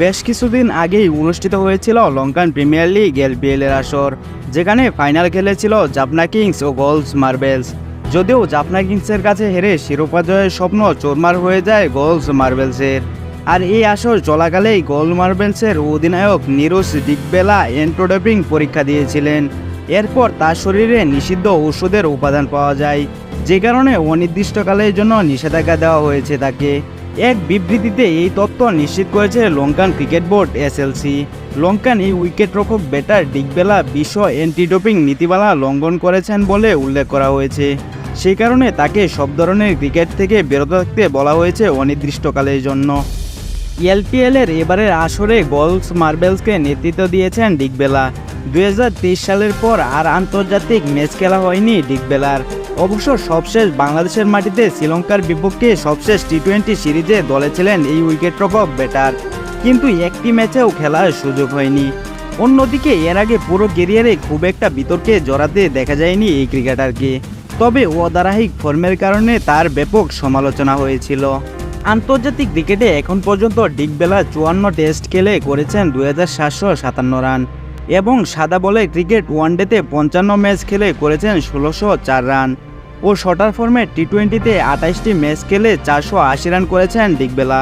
বেশ কিছুদিন আগেই অনুষ্ঠিত হয়েছিল লঙ্কান প্রিমিয়ার লিগ এলপিএল এর আসর, যেখানে ফাইনাল খেলেছিল জাপনা কিংস ও গোলস মার্বেলস। যদিও জাপনা কিংসের কাছে হেরে শিরোপা জয়ের স্বপ্ন চোরমার হয়ে যায় গোলস মার্বেলসের। আর এই আসর চলাকালেই গোল মার্বেলসের অধিনায়ক নিরুজ ডিকবেলা এন্ট্রোডোপিং পরীক্ষা দিয়েছিলেন। এরপর তার শরীরে নিষিদ্ধ ওষুধের উপাদান পাওয়া যায়, যে কারণে অনির্দিষ্টকালের জন্য নিষেধাজ্ঞা দেওয়া হয়েছে তাকে। এক বিবৃতিতে এই তথ্য নিশ্চিত করেছে Lankan cricket board SLC. Lankan এই উইকেটরক্ষক ব্যাটার ডিগবেলা বিশ্ব অ্যান্টি ডোপিং নীতিমালা লঙ্ঘন করেছেন বলে উল্লেখ করা হয়েছে। সেই কারণে তাকে সব ধরনের ক্রিকেট থেকে বিরত থাকতে বলা হয়েছে অনির্দিষ্টকালের জন্য। এলপিএল এর এবারের আসরে গোলস মার্বেলসকে নেতৃত্ব দিয়েছেন ডিগবেলা। দু হাজার তেইশ সালের পর আর আন্তর্জাতিক ম্যাচ খেলা হয়নি ডিগবেলার। অবশ্য সবশেষ বাংলাদেশের মাটিতে শ্রীলঙ্কার বিপক্ষে সবশেষ টি টোয়েন্টি সিরিজে দলে ছিলেন এই উইকেট রক্ষক ব্যাটার। কিন্তু একটি ম্যাচেও খেলার সুযোগ হয়নি। অন্যদিকে এর আগে পুরো কেরিয়ারে খুব একটা বিতর্কে জড়াতে দেখা যায়নি এই ক্রিকেটারকে। তবে অধারাবাহিক ফর্মের কারণে তার ব্যাপক সমালোচনা হয়েছিল। আন্তর্জাতিক ক্রিকেটে এখন পর্যন্ত ডিগবেলা চুয়ান্ন টেস্ট খেলে করেছেন দুই হাজার সাতশো সাতান্ন রান এবং সাদা বলে ক্রিকেট ওয়ানডেতে পঞ্চান্ন ম্যাচ খেলে করেছেন ষোলোশো চার রান। ও শটার ফর্মে টি টোয়েন্টিতে আঠাশটি ম্যাচ খেলে চারশো আশি রান করেছেন ডিগবেলা